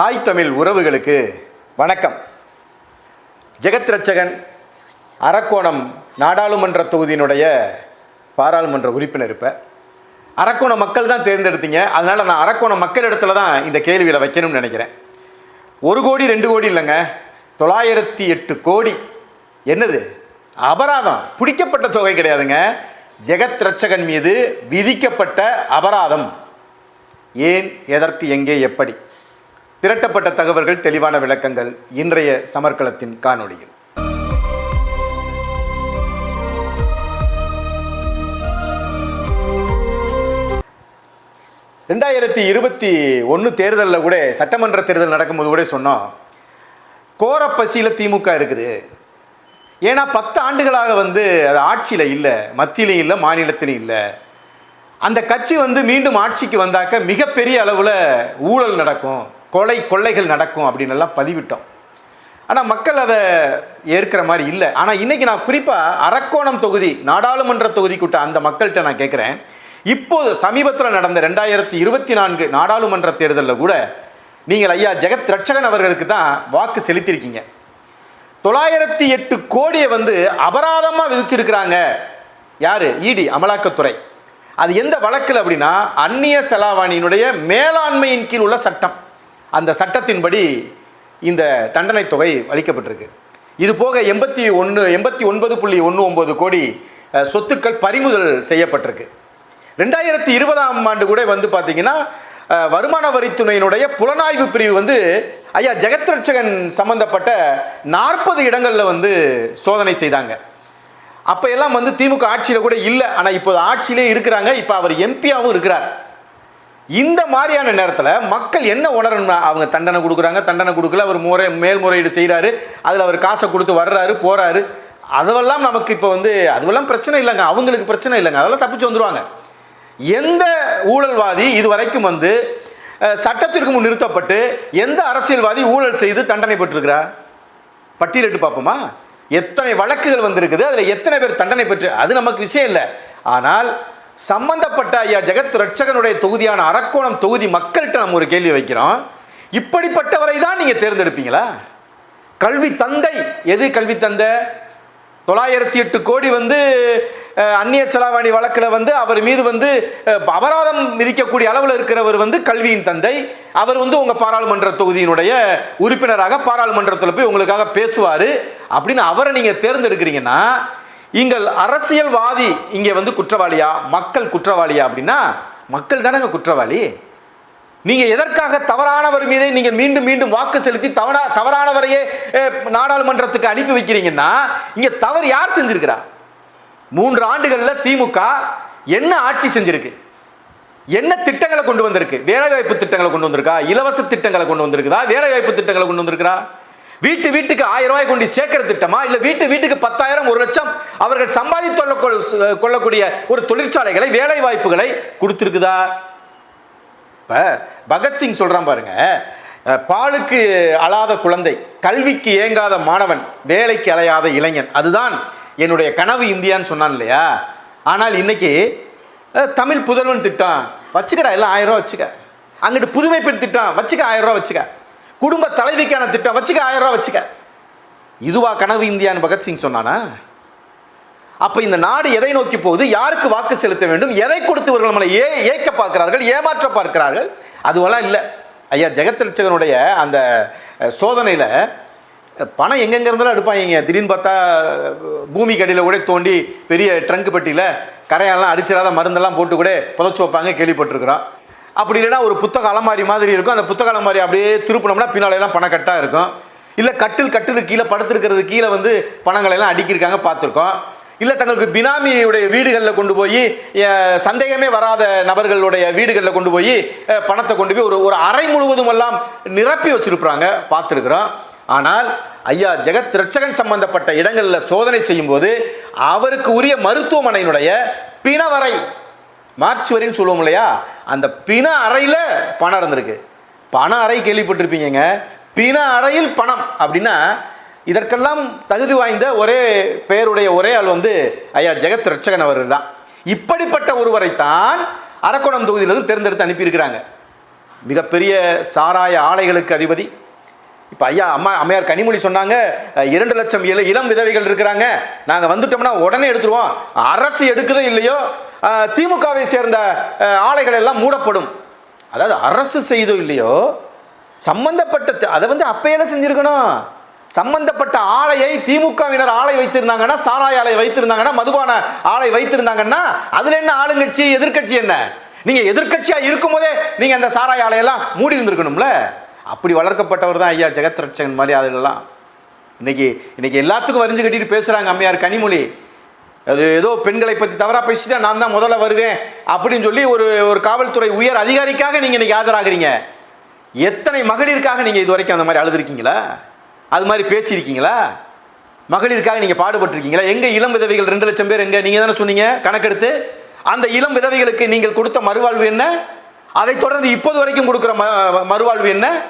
தாய் தமிழ் உறவுகளுக்கு வணக்கம். ஜெகத் ரட்சகன் அரக்கோணம் நாடாளுமன்ற தொகுதியினுடைய பாராளுமன்ற உறுப்பினர் இப்போ அரக்கோண மக்கள் தான் தேர்ந்தெடுத்தீங்க. அதனால் நான் அரக்கோணம் மக்கள் இடத்துல தான் இந்த கேள்வியில் வைக்கணும்னு நினைக்கிறேன். ஒரு கோடி ரெண்டு கோடி இல்லைங்க. தொள்ளாயிரத்தி எட்டு கோடி. என்னது? அபராதம். பிடிக்கப்பட்ட தொகை கிடையாதுங்க. ஜெகத் ரட்சகன் மீது விதிக்கப்பட்ட அபராதம். ஏன்? எதற்கு? எங்கே? எப்படி? திரட்டப்பட்ட தகவல்கள் தெளிவான விளக்கங்கள் இன்றைய சமர்க்களத்தின் காணொளியில். ரெண்டாயிரத்தி இருபத்தி ஒன்று தேர்தலில் கூட சட்டமன்ற தேர்தல் நடக்கும்போது கூட சொன்னோம் கோரப்பசியில் திமுக இருக்குது. ஏன்னா பத்து ஆண்டுகளாக வந்து அது ஆட்சியில் இல்லை மத்தியிலையும் இல்லை மாநிலத்திலையும் இல்லை. அந்த கட்சி வந்து மீண்டும் ஆட்சிக்கு வந்தாக்க மிகப்பெரிய அளவில் ஊழல் நடக்கும். கொலை கொள்ளைகள் நடக்கும் அப்படின்னு எல்லாம் பதிவிட்டோம். ஆனால் மக்கள் அதை ஏற்கிற மாதிரி இல்லை. ஆனால் இன்றைக்கி நான் குறிப்பாக அரக்கோணம் தொகுதி நாடாளுமன்ற தொகுதிக்குட்ட அந்த மக்கள்கிட்ட நான் கேட்குறேன். இப்போது சமீபத்தில் நடந்த ரெண்டாயிரத்தி இருபத்தி நான்கு நாடாளுமன்ற தேர்தலில் கூட நீங்கள் ஐயா ஜெகத் ரட்சகன் அவர்களுக்கு தான் வாக்கு செலுத்தியிருக்கீங்க. தொள்ளாயிரத்தி எட்டு கோடியை வந்து அபராதமாக விதிச்சிருக்கிறாங்க. யார்? இடி அமலாக்கத்துறை. அது எந்த வழக்கில் அப்படின்னா அந்நிய செலாவணியினுடைய மேலாண்மையின் கீழ் உள்ள சட்டம். அந்த சட்டத்தின்படி இந்த தண்டனை தொகை அளிக்கப்பட்டிருக்கு. இது போக எண்பத்தி ஒன்று எண்பத்தி ஒன்பது புள்ளி ஒன்று ஒம்பது கோடி சொத்துக்கள் பறிமுதல் செய்யப்பட்டிருக்கு. ரெண்டாயிரத்தி இருபதாம் ஆண்டு கூட வந்து பார்த்தீங்கன்னா வருமான வரித்துறையினுடைய புலனாய்வு பிரிவு வந்து ஐயா ஜெகத் ரட்சகன் சம்பந்தப்பட்ட நாற்பது இடங்களில் வந்து சோதனை செய்தாங்க. அப்போ எல்லாம் வந்து திமுக ஆட்சியில் கூட இல்லை. ஆனால் இப்போது ஆட்சியிலே இருக்கிறாங்க. இப்போ அவர் எம்பியாகவும் இருக்கிறார். இந்த மாதிரியான நேரத்தில் மக்கள் என்ன உணரணும்னா அவங்க தண்டனை கொடுக்குறாங்க தண்டனை கொடுக்கல அவர் முறை மேல்முறையீடு செய்கிறாரு அதில் அவர் காசை கொடுத்து வர்றாரு போகிறாரு அதெல்லாம் நமக்கு இப்போ வந்து அதுவெல்லாம் பிரச்சனை இல்லைங்க. அவங்களுக்கு பிரச்சனை இல்லைங்க. அதெல்லாம் தப்பிச்சு வந்துருவாங்க. எந்த ஊழல்வாதி இது வரைக்கும் வந்து சட்டத்திற்கு முன் நிறுத்தப்பட்டு எந்த அரசியல்வாதி ஊழல் செய்து தண்டனை பெற்றிருக்கிறார் பட்டியலிட்டு பார்ப்போமா? எத்தனை வழக்குகள் வந்திருக்குது அதில் எத்தனை பேர் தண்டனை பெற்று அது நமக்கு விஷயம் இல்லை. ஆனால் சம்பந்தப்பட்ட ஐயா ஜெகத் ரட்சகனுடைய தொகுதியான அரக்கோணம் தொகுதி மக்கள்கிட்ட நம்ம ஒரு கேள்வி வைக்கிறோம். இப்படிப்பட்டவரை தான் நீங்கள் தேர்ந்தெடுப்பீங்களா? கல்வி தந்தை எது கல்வி தந்தை? தொள்ளாயிரத்தி எட்டு கோடி வந்து அந்நிய செலாவணி வழக்கில் வந்து அவர் மீது வந்து அபராதம் விதிக்கக்கூடிய அளவில் இருக்கிறவர் வந்து கல்வியின் தந்தை. அவர் வந்து உங்கள் பாராளுமன்ற தொகுதியினுடைய உறுப்பினராக பாராளுமன்றத்தில் போய் உங்களுக்காக பேசுவார். அப்படின்னு அவரை நீங்கள் தேர்ந்தெடுக்கிறீங்கன்னா நீங்கள் அரசியல்வாதி இங்கே வந்து குற்றவாளியா? மக்கள் குற்றவாளியா அப்படின்னா மக்கள் தானேங்க குற்றவாளி. நீங்கள் எதற்காக தவறானவர் மீதே நீங்கள் மீண்டும் மீண்டும் வாக்கு செலுத்தி தவறா தவறானவரையே நாடாளுமன்றத்துக்கு அனுப்பி வைக்கிறீங்கன்னா இங்கே தவறு யார் செஞ்சிருக்கிறா? மூன்று ஆண்டுகளில் திமுக என்ன ஆட்சி செஞ்சிருக்கு? என்ன திட்டங்களை கொண்டு வந்திருக்கு? வேலைவாய்ப்பு திட்டங்களை கொண்டு வந்திருக்கா? இலவச திட்டங்களை கொண்டு வந்திருக்குதா? வேலைவாய்ப்பு திட்டங்களை கொண்டு வந்திருக்கிறா? வீட்டு வீட்டுக்கு ஆயிரம் ரூபாய் கொண்டு சேர்க்கிற திட்டமா? இல்லை வீட்டு வீட்டுக்கு பத்தாயிரம் ஒரு லட்சம் அவர்கள் சம்பாதித்து கொள்ள- கொள்ளக்கூடிய ஒரு தொழிற்சாலைகளை வேலை வாய்ப்புகளை கொடுத்துருக்குதா? இப்போ பகத்சிங் சொல்கிறான் பாருங்க பாலுக்கு அழாத குழந்தை கல்விக்கு ஏங்காத மாணவன் வேலைக்கு அலையாத இளைஞன் அதுதான் என்னுடைய கனவு இந்தியான்னு சொன்னான் இல்லையா? ஆனால் இன்னைக்கு தமிழ் புதல்வன் திட்டம் வச்சுக்கடா எல்லாம் ஆயிரம் ரூபா வச்சுக்க. அங்கிட்டு புதுமை பெண் திட்டம் வச்சுக்க ஆயிரம் ரூபா வச்சுக்க. குடும்ப தலைவிக்கான திட்டம். வச்சுக்க ஆயிரம் ரூபா வச்சுக்க. இதுவா கனவு இந்தியான்னு பகத்சிங் சொன்னானா? அப்போ இந்த நாடு எதை நோக்கி போகுது? யாருக்கு வாக்கு செலுத்த வேண்டும்? எதை கொடுத்து இவர்கள் நம்மளை ஏ ஏக்க பார்க்கிறார்கள்? ஏமாற்ற பார்க்கிறார்கள்? அதுவெல்லாம் இல்லை. ஐயா ஜெகத்லட்சகனுடைய அந்த சோதனையில் பணம் எங்கெங்க இருந்தாலும் எடுப்பாங்க திடீர்னு பார்த்தா பூமி கடியில் கூட தோண்டி பெரிய ட்ரங்க் பெட்டியில் கரையெல்லாம் அடிச்சிடாத மருந்தெல்லாம் போட்டு கூட புதைச்சி வைப்பாங்க கேள்விப்பட்டிருக்கிறோம். அப்படி இல்லைன்னா ஒரு புத்தக அலமாரி மாதிரி இருக்கும். அந்த புத்தக அலமாரி அப்படியே திருப்பினோம்னா பின்னாலெல்லாம் பணக்கட்டாக இருக்கும். இல்லை கட்டில் கட்டிலுக்கு கீழே படுத்திருக்கிறது கீழே வந்து பணங்களை எல்லாம் அடிக்கிருக்காங்க பார்த்துருக்கோம். இல்லை தங்களுக்கு பினாமியுடைய வீடுகளில் கொண்டு போய் சந்தேகமே வராத நபர்களுடைய வீடுகளில் கொண்டு போய் பணத்தை கொண்டு போய் ஒரு ஒரு அறை முழுவதும் எல்லாம் நிரப்பி வச்சிருப்பாங்க பார்த்துருக்குறோம். ஆனால் ஐயா ஜெகத் ரட்சகன் சம்பந்தப்பட்ட இடங்களில் சோதனை செய்யும்போது அவருக்கு உரிய மருத்துவமனையினுடைய பிணவரை மார்ச் வரைன்னு சொல்லுவோம் இல்லையா? அந்த பிண அறையில் பணம் இருந்திருக்கு. பண அறை கேள்விப்பட்டிருப்பீங்க பிண அறையில் பணம் அப்படின்னா இதற்கெல்லாம் தகுதி வாய்ந்த ஒரே பெயருடைய ஒரே ஆள் வந்து ஐயா ஜெகத் ரட்சகன் அவர் தான். இப்படிப்பட்ட ஒருவரைத்தான் அரக்கோணம் தொகுதியிலிருந்து தேர்ந்தெடுத்து அனுப்பியிருக்கிறாங்க. மிகப்பெரிய சாராய ஆலைகளுக்கு அதிபதி. இப்போ ஐயா அம்மா அம்மையார் கனிமொழி சொன்னாங்க இரண்டு லட்சம் இள இளம் விதவைகள் இருக்கிறாங்க. நாங்கள் வந்துட்டோம்னா உடனே எடுத்துருவோம். அரசு எடுக்குதோ இல்லையோ திமுகவை சேர்ந்த ஆலைகள் எல்லாம் மூடப்படும். அதாவது அரசு செய்தோ இல்லையோ சம்பந்தப்பட்ட அதை வந்து அப்பையில செஞ்சுருக்கணும்? சம்பந்தப்பட்ட ஆலையை திமுகவினர் ஆலை வைத்திருந்தாங்கன்னா சாராய ஆலை வைத்திருந்தாங்கன்னா மதுபான ஆலை வைத்திருந்தாங்கன்னா அதில் என்ன ஆளுங்கட்சி எதிர்க்கட்சி என்ன? நீங்கள் எதிர்க்கட்சியா இருக்கும்போதே நீங்கள் அந்த சாராய ஆலையெல்லாம் மூடி இருந்திருக்கணும்ல அப்படி வளர்க்கப்பட்டவர் தான் ஐயா ஜெகத் ரட்சகன் மாதிரி அதிலெல்லாம் இன்றைக்கி இன்றைக்கி எல்லாத்துக்கும் வரிஞ்சு கட்டிட்டு பேசுகிறாங்க அம்மையார் கனிமொழி. அது ஏதோ பெண்களை பற்றி தவறாக பேசிட்டா நான் தான் முதல்ல வருவேன் அப்படின்னு சொல்லி ஒரு ஒரு காவல்துறை உயர் அதிகாரிக்காக நீங்கள் இன்றைக்கி ஆஜராகிறீங்க. எத்தனை மகளிருக்காக நீங்கள் இது வரைக்கும் அந்த மாதிரி அழுதுருக்கீங்களா? அது மாதிரி பேசியிருக்கீங்களா? மகளிருக்காக நீங்கள் பாடுபட்டிருக்கீங்களா? எங்கே இளம் விதவைகள் ரெண்டு லட்சம் பேர் எங்கே? நீங்கள் தானே சொன்னீங்க கணக்கெடுத்து. அந்த இளம் விதவைகளுக்கு நீங்கள் கொடுத்த மறுவாழ்வு என்ன? அதை தொடர்ந்து இப்போது வரைக்கும் கொடுக்குற ம- மறுவாழ்வு என்ன?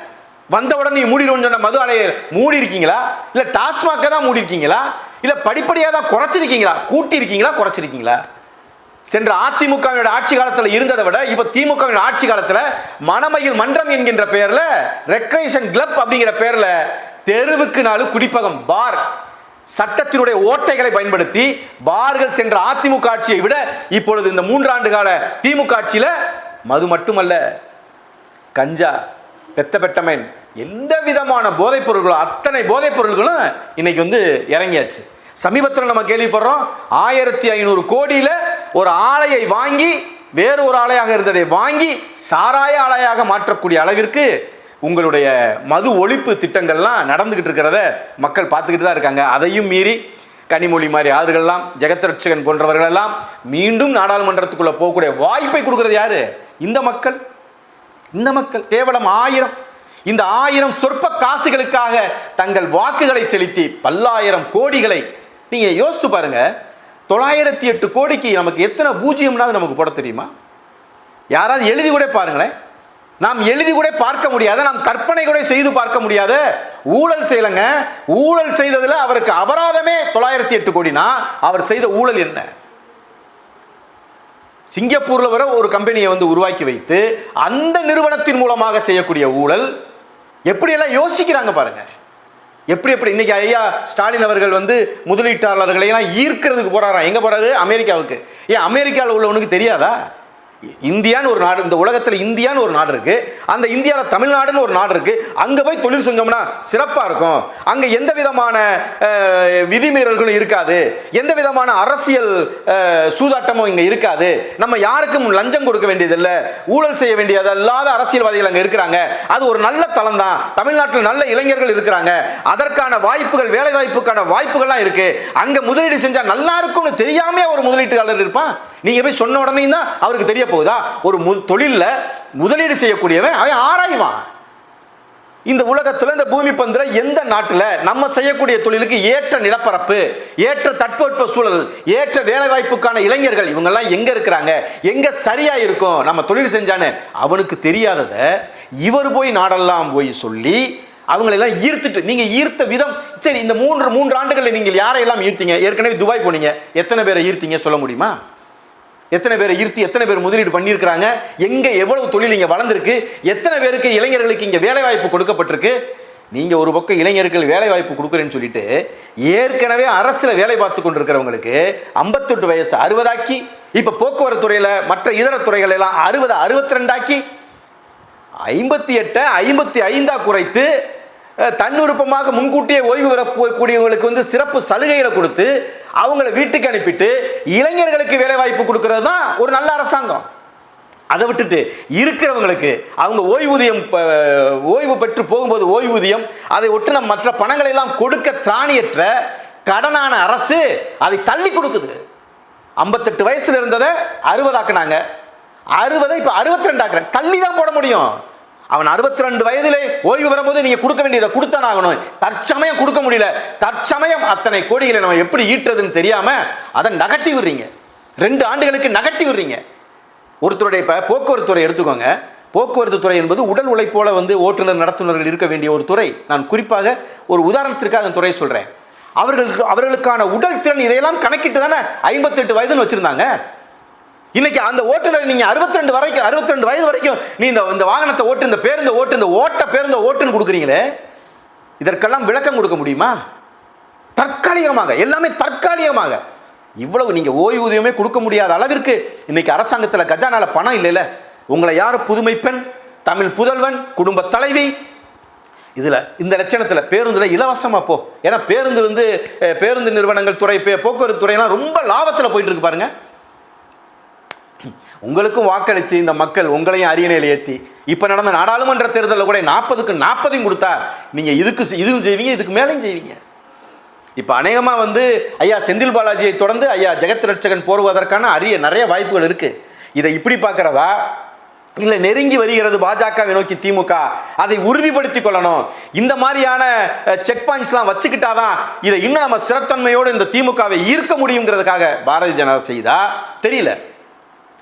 வந்தவுடன் நீ மூடிடுவோம்னு சொன்ன மது ஆலையை மூடி இருக்கீங்களா இல்லை டாஸ்மாக தான் மூடி இருக்கீங்களா இல்லை படிப்படியாக தான் குறைச்சிருக்கீங்களா? கூட்டி இருக்கீங்களா குறைச்சிருக்கீங்களா? சென்ற அதிமுகவினோட ஆட்சி காலத்தில் இருந்ததை விட இப்போ திமுகவின் ஆட்சி காலத்தில் மணமயில் மன்றம் என்கின்ற பெயரில் ரெக்ரேஷன் கிளப் அப்படிங்கிற பேரில் தெருவுக்கு நாலு குடிப்பகம் பார். சட்டத்தினுடைய ஓட்டைகளை பயன்படுத்தி பார்கள் சென்ற அதிமுக ஆட்சியை விட இப்பொழுது இந்த மூன்றாண்டு கால திமுக ஆட்சியில் மது மட்டுமல்ல. கஞ்சா பெத்த பெட்டமேன் எந்த விதமான போதைப் பொருள்களும் அத்தனை போதைப் பொருள்களும் இன்னைக்கு வந்து இறங்கியாச்சு. சமீபத்தில் நம்ம கேள்விப்படுறோம் ஆயிரத்தி ஐநூறு கோடியில் ஒரு ஆலையை வாங்கி வேறு ஒரு ஆலையாக இருந்ததை வாங்கி சாராய ஆலையாக மாற்றக்கூடிய அளவிற்கு உங்களுடைய மது ஒழிப்பு திட்டங்கள்லாம் நடந்துக்கிட்டு இருக்கிறத மக்கள் பார்த்துக்கிட்டு தான் இருக்காங்க. அதையும் மீறி கனிமொழி மாதிரி ஆறுகள்லாம் ஜெகத்ரட்சகன் போன்றவர்கள் எல்லாம் மீண்டும் நாடாளுமன்றத்துக்குள்ளே போகக்கூடிய வாய்ப்பை கொடுக்குறது யாரு? இந்த மக்கள். இந்த மக்கள். கேவலம் ஆயிரம் இந்த ஆயிரம் சொற்ப காசுகளுக்காக தங்கள் வாக்குகளை செலுத்தி பல்லாயிரம் கோடிகளை நீங்கள் யோசித்து பாருங்க தொள்ளாயிரத்தி எட்டு கோடிக்கு நமக்கு எத்தனை பூஜ்ஜியம்னாவது நமக்கு போட தெரியுமா? யாராவது எழுதி கூட பாருங்களேன். நாம் எழுதி கூட பார்க்க முடியாத நாம் கற்பனை கூட செய்து பார்க்க முடியாத ஊழல் செய்யலைங்க ஊழல் செய்ததில் அவருக்கு அபராதமே தொள்ளாயிரத்தி எட்டு கோடினா அவர் செய்த ஊழல் என்ன? சிங்கப்பூரில் வர ஒரு கம்பெனியை வந்து உருவாக்கி வைத்து அந்த நிறுவனத்தின் மூலமாக செய்யக்கூடிய ஊழல் எப்படியெல்லாம் யோசிக்கிறாங்க பாருங்கள் எப்படி எப்படி இன்றைக்கி ஐயா ஸ்டாலின் அவர்கள் வந்து முதலீட்டாளர்களை எல்லாம் ஈர்க்கிறதுக்கு போகிறாராம் எங்கே போகிறாரு அமெரிக்காவுக்கு. ஏன் அமெரிக்காவில் உள்ளவனுக்கு தெரியாதா? இந்தியான்னு ஒரு நாடு இந்த உலகத்தில் இந்தியான்னு ஒரு நாடு இருக்குது அந்த இந்தியாவில் தமிழ்நாடுன்னு ஒரு நாடு இருக்குது அங்கே போய் தொழில் செஞ்சோம்னா சிறப்பாக இருக்கும். அங்கே எந்த விதமான விதிமீறல்களும் இருக்காது. எந்த விதமான அரசியல் சூதாட்டமும் இங்கே இருக்காது. நம்ம யாருக்கும் லஞ்சம் கொடுக்க வேண்டியதில்லை. ஊழல் செய்ய வேண்டியது இல்லாத அரசியல்வாதிகள் அங்கே இருக்கிறாங்க. அது ஒரு நல்ல தளம் தான். தமிழ்நாட்டில் நல்ல இளைஞர்கள் இருக்கிறாங்க. அதற்கான வாய்ப்புகள் வேலை வாய்ப்புக்கான வாய்ப்புகள்லாம் இருக்குது அங்கே முதலீடு செஞ்சால் நல்லா இருக்கும்னு தெரியாம ஒரு முதலீட்டாளர் இருப்பான்? நீங்கள் போய் சொன்ன உடனே தான் அவருக்கு தெரிய போகுதா? ஒரு மு தொழிலில் முதலீடு செய்யக்கூடியவன் அவன் ஆராய்வான். இந்த உலகத்தில் இந்த பூமி பந்தில் எந்த நாட்டில் நம்ம செய்யக்கூடிய தொழிலுக்கு ஏற்ற நிலப்பரப்பு ஏற்ற தட்பவெட்ப சூழல் ஏற்ற வேலைவாய்ப்புக்கான இளைஞர்கள் இவங்கெல்லாம் எங்கே இருக்கிறாங்க? எங்கே சரியாக இருக்கும்? நம்ம தொழில் செஞ்சான்னு அவனுக்கு தெரியாததை இவர் போய் நாடெல்லாம் போய் சொல்லி அவங்களெல்லாம் ஈர்த்துட்டு நீங்கள் ஈர்த்த விதம் சரி இந்த மூன்று மூன்று ஆண்டுகளில் நீங்கள் யாரையெல்லாம் ஈர்த்தீங்க? ஏற்கனவே துபாய் போனீங்க. எத்தனை பேரை ஈர்த்தீங்க? சொல்ல முடியுமா? எத்தனை பேரை ஈர்த்து எத்தனை பேர் முதலீடு பண்ணியிருக்கிறாங்க எங்கே எவ்வளவு தொழில் இங்கே வளர்ந்துருக்கு எத்தனை பேருக்கு இளைஞர்களுக்கு இங்கே வேலைவாய்ப்பு கொடுக்கப்பட்டிருக்கு. நீங்கள் ஒரு பக்கம் இளைஞர்கள் வேலை வாய்ப்பு கொடுக்குறேன்னு சொல்லிட்டு ஏற்கனவே அரசில் வேலை பார்த்து கொண்டிருக்கிறவங்களுக்கு ஐம்பத்தெட்டு வயசு அறுபதாக்கி இப்போ போக்குவரத்து துறையில் மற்ற இதர துறைகள் எல்லாம் அறுபது அறுபத்தி ரெண்டாக்கி ஐம்பத்தி எட்டை ஐம்பத்தி ஐந்தா குறைத்து தன்னுறுப்பமாக முன்கூட்டியே ஓய்வு பெறக்கூடியவங்களுக்கு வந்து சிறப்பு சலுகைகளை கொடுத்து அவங்கள வீட்டுக்கு அனுப்பிட்டு இளைஞர்களுக்கு வேலைவாய்ப்பு கொடுக்கறது தான் ஒரு நல்ல அரசாங்கம். அதை விட்டுட்டு இருக்கிறவங்களுக்கு அவங்க ஓய்வூதியம் ஓய்வு பெற்று போகும்போது ஓய்வூதியம் அதை ஒட்டின மற்ற பணங்களை எல்லாம் கொடுக்க திராணியற்ற கடனான அரசு அதை தள்ளி கொடுக்குது. ஐம்பத்தெட்டு வயசில் இருந்ததை அறுபதாக்குனாங்க. அறுபதை இப்போ அறுபத்தி ரெண்டாக்குறேன் தள்ளி தான் போட முடியும். அவன் அறுபத்தி ரெண்டு வயதிலே ஓய்வு பெறும்போது நீங்க கொடுக்க வேண்டியதை கொடுத்தான் ஆகணும். தற்சமயம் கொடுக்க முடியல. தற்சமயம் அத்தனை கோடிகளை நம்ம எப்படி ஈட்டுறதுன்னு தெரியாம அதை நகட்டி விடுறீங்க. ரெண்டு ஆண்டுகளுக்கு நகட்டி விடுறீங்க. ஒருத்தருடைய இப்போ போக்குவரத்து துறை எடுத்துக்கோங்க. போக்குவரத்து துறை என்பது உடல் உழைப்போல வந்து ஓட்டுநர் நடத்துனர்கள் இருக்க வேண்டிய ஒரு துறை. நான் குறிப்பாக ஒரு உதாரணத்திற்காக அந்த துறையை சொல்கிறேன் அவர்களுக்கு அவர்களுக்கான உடல் திறன் இதையெல்லாம் கணக்கிட்டு தானே ஐம்பத்தெட்டு வயதுன்னு வச்சுருந்தாங்க. இன்னைக்கு அந்த ஓட்டுநர் நீங்க 62 வரைக்கும் 62 வயது வரைக்கும் நீ இந்த இந்த வாகனத்தை ஓட்டு இந்த பேருந்து ஓட்டு இந்த ஓட்ட பேருந்து ஓட்டுன்னு கொடுக்குறீங்களே இதற்கெல்லாம் விளக்கம் கொடுக்க முடியுமா? தற்காலிகமாக எல்லாமே தற்காலிகமாக. இவ்வளவு நீங்க ஓய்வூதியமே கொடுக்க முடியாத அளவிற்கு இன்னைக்கு அரசாங்கத்தில் கஜானால பணம் இல்லைல்ல. உங்களை யார் புதுமை பெண் தமிழ் புதல்வன் குடும்ப தலைவி? இதில் இந்த லட்சணத்தில் பேருந்தில் இலவசமாக போ. ஏன்னா பேருந்து வந்து பேருந்து நிறுவனங்கள் துறை பே- போக்குவரத்து துறையெல்லாம் ரொம்ப லாபத்தில் போயிட்டு இருக்கு பாருங்கள் உங்களுக்கும் வாக்களிச்சு இந்த மக்கள் உங்களையும் அரியணையில் ஏற்றி இப்போ நடந்த நாடாளுமன்ற தேர்தலில் கூட நாற்பதுக்கு நாற்பதையும் கொடுத்தா நீங்கள் இதுக்கு இதுவும் செய்வீங்க இதுக்கு மேலேயும் செய்வீங்க. இப்போ அநேகமாக வந்து ஐயா செந்தில் பாலாஜியை தொடர்ந்து ஐயா ஜெகத் ரட்சகன் போருவதற்கான அரிய நிறைய வாய்ப்புகள் இருக்குது இதை இப்படி பார்க்குறதா? இல்லை நெருங்கி வருகிறது பாஜகவை நோக்கி திமுக. அதை உறுதிப்படுத்திக் கொள்ளணும். இந்த மாதிரியான செக் பாயிண்ட்ஸ்லாம் வச்சுக்கிட்டாதான் இதை இன்னும் நம்ம சிறத்தன்மையோடு இந்த திமுகவை ஈர்க்க முடியுங்கிறதுக்காக பாரதிய ஜனதா செய்தா? தெரியல.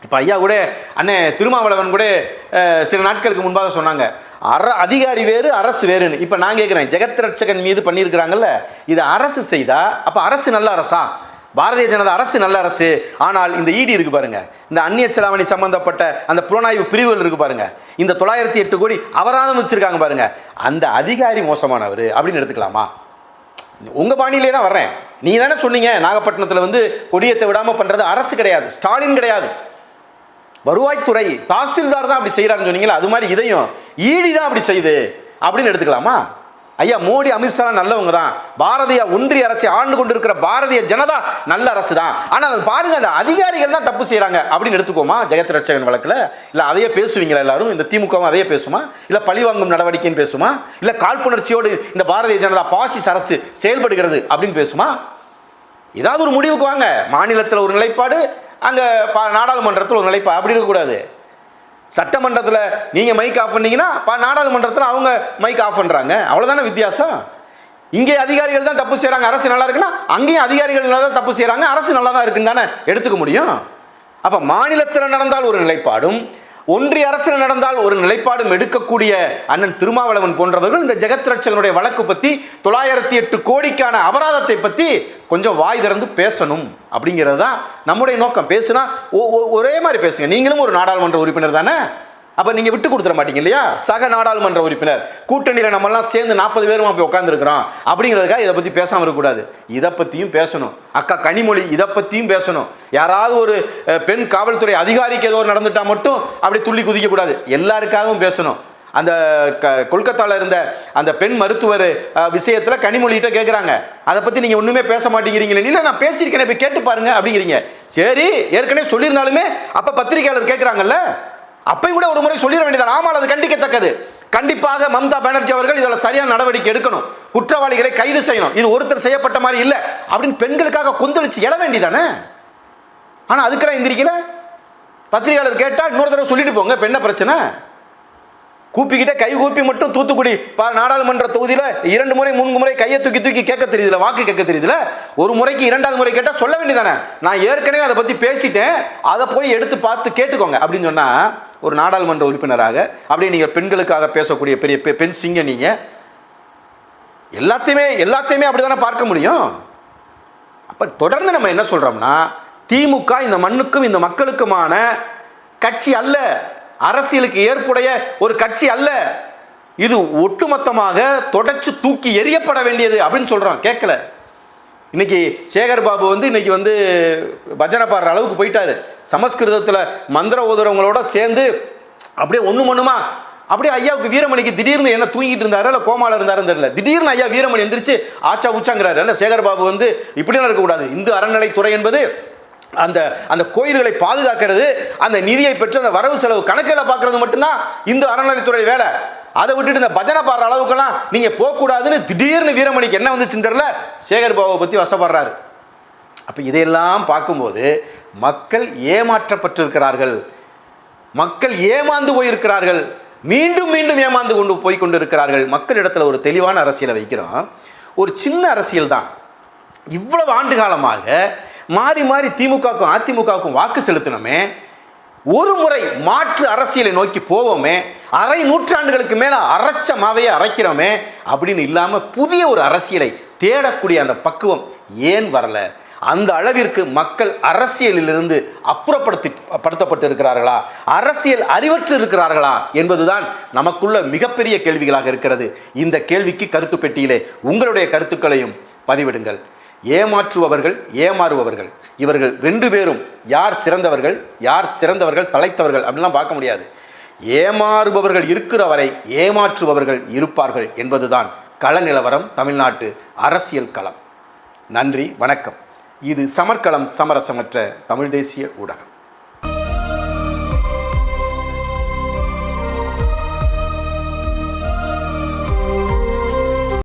இப்போ ஐயா கூட அண்ணே திருமாவளவன் கூட சில நாட்களுக்கு முன்பாக சொன்னாங்க அர அதிகாரி வேறு அரசு வேறுன்னு. இப்போ நான் கேட்குறேன் ஜெகத் ரட்சகன் மீது பண்ணியிருக்கிறாங்கல்ல இது அரசு செய்தா? அப்போ அரசு நல்ல அரசா? பாரதிய ஜனதா அரசு நல்ல அரசு. ஆனால் இந்த ஈடி இருக்கு பாருங்க இந்த அந்நிய செலாவணி சம்பந்தப்பட்ட அந்த புலனாய்வு பிரிவுகள் இருக்கு பாருங்க இந்த தொள்ளாயிரத்தி எட்டு கோடி அபராதம் வச்சிருக்காங்க பாருங்க அந்த அதிகாரி மோசமானவர் அப்படின்னு எடுத்துக்கலாமா? உங்க பாணியிலே தான் வர்றேன். நீ தானே சொன்னீங்க நாகப்பட்டினத்தில் வந்து கொடியத்தை விடாமல் பண்றது அரசு கிடையாது ஸ்டாலின் கிடையாது. வருவாய்த்துறை தாசில்தார் தான் அப்படி செய்கிறாருன்னு சொன்னீங்களா அது மாதிரி இதையும் ஈடி தான் அப்படி செய்யுது அப்படின்னு எடுத்துக்கலாமா? ஐயா மோடி அமித்ஷா நல்லவங்க தான். பாரதிய ஒன்றிய அரசை ஆண்டு கொண்டிருக்கிற பாரதிய ஜனதா நல்ல அரசு தான். ஆனால் அது பாருங்க அந்த அதிகாரிகள் தான் தப்பு செய்கிறாங்க அப்படின்னு எடுத்துக்கோமா? ஜெகத் ரட்சகன் வழக்கில்? இல்லை அதையே பேசுவீங்களா எல்லாரும்? இந்த திமுகவும் அதையே பேசுமா? இல்லை பழிவாங்கும் நடவடிக்கைன்னு பேசுமா? இல்லை காழ்ப்புணர்ச்சியோடு இந்த பாரதிய ஜனதா பாசிஸ் அரசு செயல்படுகிறது அப்படின்னு பேசுமா? ஏதாவது ஒரு முடிவுக்கு வாங்க. மாநிலத்தில் ஒரு நிலைப்பாடு அங்கே பா நாடாளுமன்றத்தில் ஒரு நிலைப்பா. அப்படி இருக்கக்கூடாது. சட்டமன்றத்தில் நீங்கள் மைக் ஆஃப் பண்ணீங்கன்னா பா நாடாளுமன்றத்தில் அவங்க மைக் ஆஃப் பண்ணுறாங்க அவ்வளோதானே வித்தியாசம்? இங்கே அதிகாரிகள் தான் தப்பு செய்கிறாங்க அரசு நல்லா இருக்குன்னா அங்கேயும் அதிகாரிகள் நல்லா தான் தப்பு செய்கிறாங்க அரசு நல்லா தான் இருக்குன்னு தானே எடுத்துக்க முடியும்? அப்போ மாநிலத்தில் நடந்தால் ஒரு நிலைப்பாடும் ஒன்றிய அரசில் நடந்தால் ஒரு நிலைப்பாடும் எடுக்கக்கூடிய அண்ணன் திருமாவளவன் போன்றவர்கள் இந்த ஜெகத் ரட்சகனுடைய வழக்கு பற்றி தொள்ளாயிரத்தி எட்டு கோடிக்கான அபராதத்தை பற்றி கொஞ்சம் வாய் திறந்து பேசணும் அப்படிங்கிறது தான் நம்முடைய நோக்கம். பேசுனா ஒ- ஒரே மாதிரி பேசுங்க. நீங்களும் ஒரு நாடாளுமன்ற உறுப்பினர் தானே? அப்போ நீங்கள் விட்டு கொடுத்துட மாட்டீங்க இல்லையா? சக நாடாளுமன்ற உறுப்பினர். கூட்டணியில் நம்மெல்லாம் சேர்ந்து நாற்பது பேருமா போய் உட்காந்துருக்குறோம் அப்படிங்கிறதுக்காக இதை பற்றி பேசாமல் இருக்கக்கூடாது. இதை பற்றியும் பேசணும். அக்கா கனிமொழி இதை பற்றியும் பேசணும். யாராவது ஒரு பெண் காவல்துறை அதிகாரிக்கு ஏதோ நடந்துட்டா மட்டும் அப்படி துள்ளி குதிக்கக்கூடாது. எல்லாருக்காகவும் பேசணும். அந்த க கொல்கத்தாவில் இருந்த அந்த பெண் மருத்துவர் விஷயத்தில் கனிமொழிகிட்ட கேட்குறாங்க அதை பற்றி நீங்கள் ஒன்றுமே பேச மாட்டேங்கிறீங்களே. இல்லை நான் பேசியிருக்கேனே இப்போ கேட்டு பாருங்க அப்படிங்கிறீங்க. சரி ஏற்கனவே சொல்லியிருந்தாலுமே அப்போ பத்திரிகையாளர் கேட்குறாங்கல்ல அப்பயும் கூட ஒரு முறை சொல்லிட வேண்டியது ஆமால் அது கண்டிக்கத்தக்கது. கண்டிப்பாக மம்தா பானர்ஜி அவர்கள் இதில் சரியான நடவடிக்கை எடுக்கணும். குற்றவாளிகளை கைது செய்யணும். இது ஒருத்தர் செய்யப்பட்ட மாதிரி இல்லை. அப்படின்னு பெண்களுக்காக கொந்தளிச்சு எழ வேண்டிதானே ஆனால் அதுக்கெல்லாம் எந்திரிக்கல? பத்திரிகையாளர் கேட்டால் இன்னொரு தடவை சொல்லிட்டு போங்க. இப்ப என்ன பிரச்சனை? கூப்பிக்கிட்டே கை கூப்பி மட்டும் தூத்துக்குடி பா நாடாளுமன்ற தொகுதியில் இரண்டு முறை மூணு முறை கையை தூக்கி தூக்கி கேட்க தெரியுதுல வாக்கு கேட்க தெரியுதுல? ஒரு முறைக்கு இரண்டாவது முறை கேட்டால் சொல்ல வேண்டியதானே? நான் ஏற்கனவே அதை பற்றி பேசிட்டேன். அதை போய் எடுத்து பார்த்து கேட்டுக்கோங்க அப்படின்னு சொன்னால் ஒரு நாடாளுமன்ற உறுப்பினராக அப்படியே நீங்கள் பெண்களுக்காக பேசக்கூடிய பெரிய பெ- பெண் சிங்க நீங்கள் எல்லாத்தையுமே எல்லாத்தையுமே அப்படி தானே பார்க்க முடியும்? அப்போ தொடர்ந்து நம்ம என்ன சொல்கிறோம்னா திமுக இந்த மண்ணுக்கும் இந்த மக்களுக்குமான கட்சி அல்ல அரசியலுக்கு ஏற்புடைய ஒரு கட்சி அல்ல. இது ஒட்டுமொத்தமாக தொடச்சு தூக்கி எறியப்பட வேண்டியது அப்படின்னு சொல்கிறோம் கேட்கல. இன்னைக்கு சேகர் பாபு வந்து இன்னைக்கு வந்து பஜனை பாடுற அளவுக்கு போயிட்டாரு. சமஸ்கிருதத்தில் மந்திர ஓதுறவங்களோட சேர்ந்து அப்படியே ஒன்று மண்ணுமா அப்படியே ஐயாவுக்கு வீரமணிக்கு திடீர்னு என்ன தூங்கிட்டு இருந்தாரு இல்லை கோமால இருந்தாருன்னு தெரியல. திடீர்னு ஐயா வீரமணி எந்திரிச்சு ஆச்சா உச்சாங்கிறாரு. இல்லை சேகர் பாபு வந்து இப்படிலாம் இருக்கக்கூடாது. இந்து அறநிலைத்துறை என்பது அந்த அந்த கோயில்களை பாதுகாக்கிறது அந்த நிதியை பெற்று அந்த வரவு செலவு கணக்கில் பார்க்கறது மட்டும்தான் இந்து அறநிலைத்துறை வேலை. அதை விட்டுட்டு இந்த பஜனை பாடுற அளவுக்கெல்லாம் நீங்கள் போகக்கூடாதுன்னு திடீர்னு வீரமணிக்கு என்ன வந்துச்சுன்னு தெரில சேகர் பாபாவை பற்றி வசப்படுறாரு. அப்போ இதையெல்லாம் பார்க்கும்போது மக்கள் ஏமாற்றப்பட்டிருக்கிறார்கள். மக்கள் ஏமாந்து போயிருக்கிறார்கள். மீண்டும் மீண்டும் ஏமாந்து கொண்டு போய் கொண்டு இருக்கிறார்கள் மக்களிடத்தில் ஒரு தெளிவான அரசியலை வைக்கிறோம். ஒரு சின்ன அரசியல் தான். இவ்வளவு ஆண்டு காலமாக மாறி மாறி திமுகவுக்கும் அதிமுகவுக்கும் வாக்கு செலுத்தினோமே ஒரு முறை மாற்று அரசியலை நோக்கி போவோமே அரை நூற்றாண்டுகளுக்கு மேலே அரைச்ச மாவையே அரைக்கிறோமே அப்படின்னு இல்லாமல் புதிய ஒரு அரசியலை தேடக்கூடிய அந்த பக்குவம் ஏன் வரல? அந்த அளவிற்கு மக்கள் அரசியலிலிருந்து அப்புறப்படுத்தி படுத்தப்பட்டு இருக்கிறார்களா அரசியல் அறிவற்று இருக்கிறார்களா என்பதுதான் நமக்குள்ள மிகப்பெரிய கேள்விகளாக இருக்கிறது. இந்த கேள்விக்கு கருத்து பெட்டியிலே உங்களுடைய கருத்துக்களையும் பதிவிடுங்கள். ஏமாற்றுபவர்கள் ஏமாறுபவர்கள். இவர்கள் ரெண்டு பேரும் யார் சிறந்தவர்கள் யார் சிறந்தவர்கள் தலைத்தவர்கள் அப்படிலாம் பார்க்க முடியாது. ஏமாறுபவர்கள் இருக்கிற வரை ஏமாற்றுபவர்கள் இருப்பார்கள் என்பதுதான் கள நிலவரம் தமிழ்நாட்டு அரசியல் களம். நன்றி வணக்கம். இது சமர்க்களம் சமரசமற்ற தமிழ் தேசிய ஊடகம்.